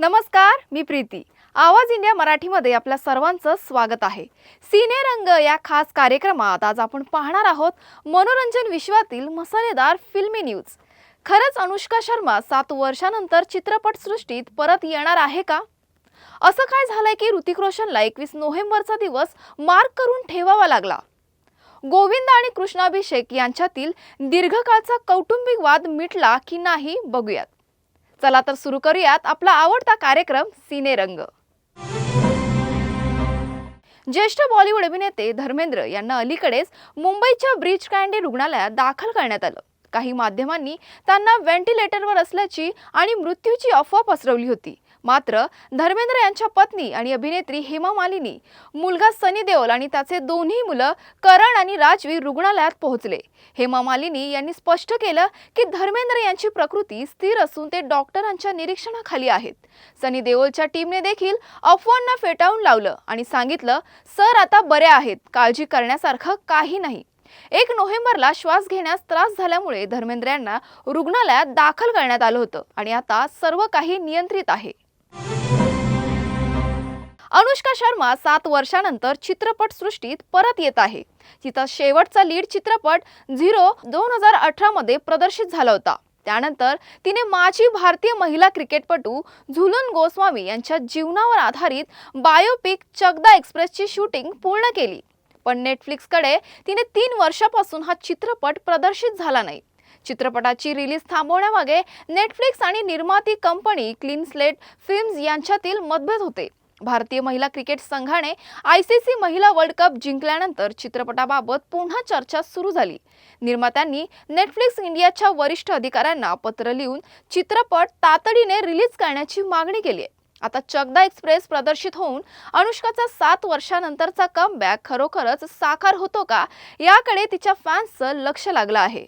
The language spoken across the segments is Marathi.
नमस्कार मी प्रीती. आवाज इंडिया मराठीमध्ये आपल्या सर्वांचं स्वागत आहे. सिने रंग या खास कार्यक्रमात आज आपण पाहणार आहोत मनोरंजन विश्वातील मसालेदार फिल्मी न्यूज. खरंच अनुष्का शर्मा सात वर्षानंतर चित्रपटसृष्टीत परत येणार आहे का? असं काय झालंय की ऋतिक रोशनला एकवीस नोव्हेंबरचा दिवस मार्क करून ठेवावा लागला? गोविंद आणि कृष्णाभिषेक यांच्यातील दीर्घकाळचा कौटुंबिक वाद मिटला की नाही बघूयात. चला तर सुरू करूयात आपला आवडता कार्यक्रम सिनेरंग ज्येष्ठ बॉलिवूड अभिनेते धर्मेंद्र यांना अलीकडेच मुंबईच्या ब्रिज कँडी रुग्णालयात दाखल करण्यात आलं. काही माध्यमांनी त्यांना व्हेंटिलेटरवर असल्याची आणि मृत्यूची अफवा पसरवली होती. मात्र धर्मेंद्र यांच्या पत्नी आणि अभिनेत्री हेमा मालिनी मुलगा सनी देओल आणि त्याचे दोन्ही मुलं करण आणि राजवीर रुग्णालयात पोहोचले. हेमा मालिनी यांनी स्पष्ट केलं की धर्मेंद्र यांची प्रकृती स्थिर असून ते डॉक्टरांच्या निरीक्षणाखाली आहेत. सनी देओलच्या टीमने देखील अफवांना फेटाळून लावलं आणि सांगितलं सर आता बरे आहेत काळजी करण्यासारखं काही नाही. एक नोव्हेंबरला श्वास घेण्यास त्रास झाल्यामुळे धर्मेंद्र यांना रुग्णालयात दाखल करण्यात आलं होतं आणि आता सर्व काही नियंत्रित आहे. अनुष्का शर्मा सात वर्षानंतर चित्रपट सृष्टीत परत येत आहे. तिचा शेवटचा लीड चित्रपट झिरो दोन हजार अठरा मध्ये प्रदर्शित झाला होता. त्यानंतर तिने माजी भारतीय महिला क्रिकेटपटू झुलन गोस्वामी यांच्या जीवनावर आधारित बायोपिक चगदा एक्सप्रेसची शूटिंग पूर्ण केली. पण नेटफ्लिक्सकडे तिने तीन वर्षापासून हा चित्रपट प्रदर्शित झाला नाही. चित्रपटाची रिलीज थांबवण्यामागे नेटफ्लिक्स आणि निर्माती कंपनी क्लीन स्लेट फिल्म्स यांच्यातील मतभेद होते. भारतीय महिला क्रिकेट संघाने आय सी सी महिला वर्ल्ड कप जिंकल्यानंतर चित्रपटाबाबत पुन्हा चर्चा सुरू झाली. निर्मात्यांनी नेटफ्लिक्स इंडियाच्या वरिष्ठ अधिकाऱ्यांना पत्र लिहून चित्रपट तातडीने रिलीज करण्याची मागणी केली आहे. आता चगदा एक्सप्रेस प्रदर्शित होऊन अनुष्काचा सात वर्षानंतरचा कमबॅक खरोखरच साकार होतो का? याकडे तिच्या फॅन्सचं लक्ष लागलं आहे.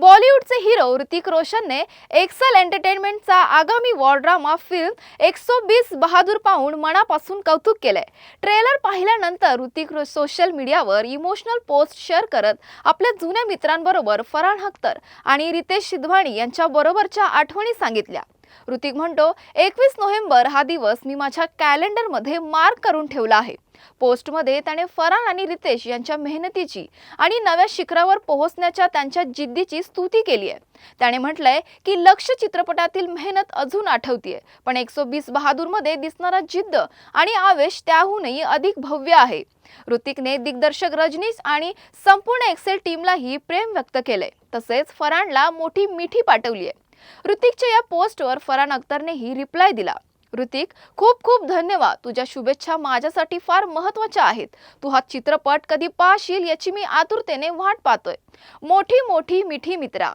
बॉलिवूडचे हिरो ऋतिक रोशनने एक्सेल एंटरटेनमेंटचा आगामी war drama film Ek Sau Bees Bahadur पाहून मनापासून कौतुक केलंय. ट्रेलर पाहिल्यानंतर ऋतिक रो- सोशल मीडियावर इमोशनल पोस्ट शेअर करत आपल्या जुन्या मित्रांबरोबर फरहान अख्तर आणि रितेश सिद्धवाणी यांच्याबरोबरच्या आठवणी सांगितल्या. ऋतिक म्हणतो एकवीस नोव्हेंबर हा दिवस मी माझ्या कॅलेंडरमध्ये मार्क करून ठेवला आहे. पोस्टमध्ये त्याने फरान आणि रितेश यांच्या मेहनतीची आणि नव्या शिखरावर पोहोचण्याच्या त्यांच्या जिद्दीची स्तुती केली आहे. त्याने म्हटलंय की लक्ष चित्रपटातील मेहनत अजून आठवतीये पण एकसो बीस बहादूरमध्ये दिसणारा जिद्द आणि आवेश त्याहूनही अधिक भव्य आहे. ऋतिकने दिग्दर्शक रजनीश आणि संपूर्ण एक्सेल टीमलाही प्रेम व्यक्त केलंय. तसेच फरानला मोठी मिठी पाठवली आहे ऋतिकच्या या पोस्टवर फरान अख्तरनेही रिप्लाय दिला. ऋतिक खूप खूप धन्यवाद. तुझ्या शुभेच्छा माझ्यासाठी फार महत्त्वाच्या आहेत. तू हा चित्रपट कधी पाहशील याची मी आतुरतेने वाट पाहतोय. मोठी मोठी मिठी मित्रा.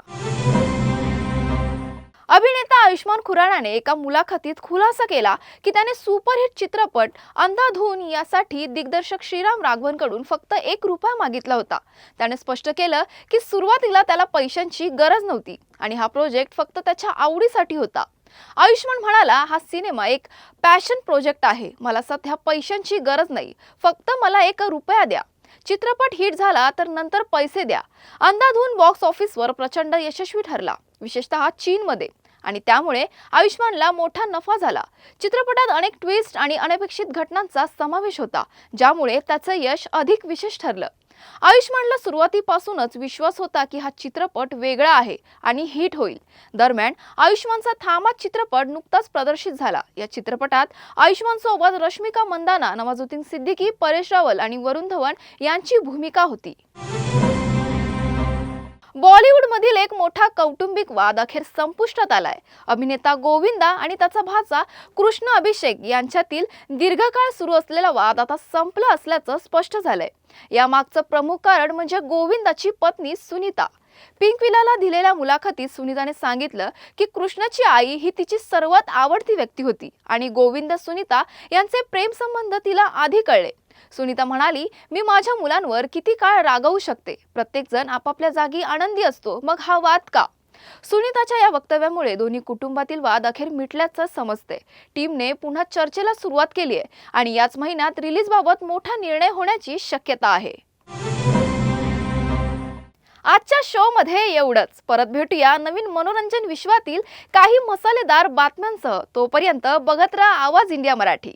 अभिनेता आयुष्मान खुरानाने एका मुलाखतीत खुलासा केला की त्याने सुपरहिट चित्रपट अंधाधून यासाठी दिग्दर्शक श्रीराम राघवनकडून फक्त एक रुपया मागितला होता. त्याने स्पष्ट केलं की सुरुवातीला त्याला पैशांची गरज नव्हती आणि हा प्रोजेक्ट फक्त त्याच्या आवडीसाठी होता. आयुष्मान म्हणाला हा सिनेमा एक पॅशन प्रोजेक्ट आहे. मला सध्या पैशांची गरज नाही. फक्त मला एक रुपया द्या. चित्रपट हिट झाला तर नंतर पैसे द्या. अंधाधून बॉक्स ऑफिसवर प्रचंड यशस्वी ठरला. विशेषतः चीनमध्ये. आणि त्यामुळे आयुष्मानला मोठा नफा झाला. चित्रपटात अनेक ट्विस्ट आणि अनपेक्षित घटनांचा समावेश होता ज्यामुळे त्याचं यश अधिक विशेष ठरलं. आयुष्मानला सुरुवातीपासूनच विश्वास होता की हा चित्रपट वेगळा आहे आणि हिट होईल. दरम्यान आयुष्मानचा थामा चित्रपट नुकताच प्रदर्शित झाला. या चित्रपटात आयुष्मान सोबत रश्मिका मंदाना नवाजुद्दीन सिद्दीकी परेश रावल आणि वरुण धवन यांची भूमिका होती. बॉलिवूडमधील एक मोठा कौटुंबिक वाद अखेर संपुष्टात आलाय. अभिनेता गोविंदा आणि त्याचा भाचा कृष्ण अभिषेक यांच्यातील दीर्घकाळ सुरू असलेला वाद आता संपला असल्याचं स्पष्ट झालंय. यामागचं प्रमुख कारण म्हणजे गोविंदाची पत्नी सुनीता. पिंकविलाला दिलेल्या मुलाखतीत सुनीताने सांगितलं की कृष्णाची आई ही तिची सर्वात आवडती व्यक्ती होती आणि गोविंद सुनीता यांचे प्रेम संबंध तिला आधी कळले. सुनीता म्हणाली मी माझ्या मुलांवर किती काळ रागवू शकते? प्रत्येक जण आपापल्या जागी आनंदी असतो. मग हा वाद का? सुनीताच्या या वक्तव्यामुळे दोन्ही कुटुंबातील वाद अखेर मिटल्याचं समजते. टीमने पुन्हा चर्चेला सुरुवात केली आहे आणि याच महिन्यात रिलीजबाबत मोठा निर्णय होण्याची शक्यता आहे. आजच्या शो मध्ये एवढंच. परत भेटूया नवीन मनोरंजन विश्वातील काही मसालेदार बातम्यांसह. तोपर्यंत बघत राहा आवाज इंडिया मराठी.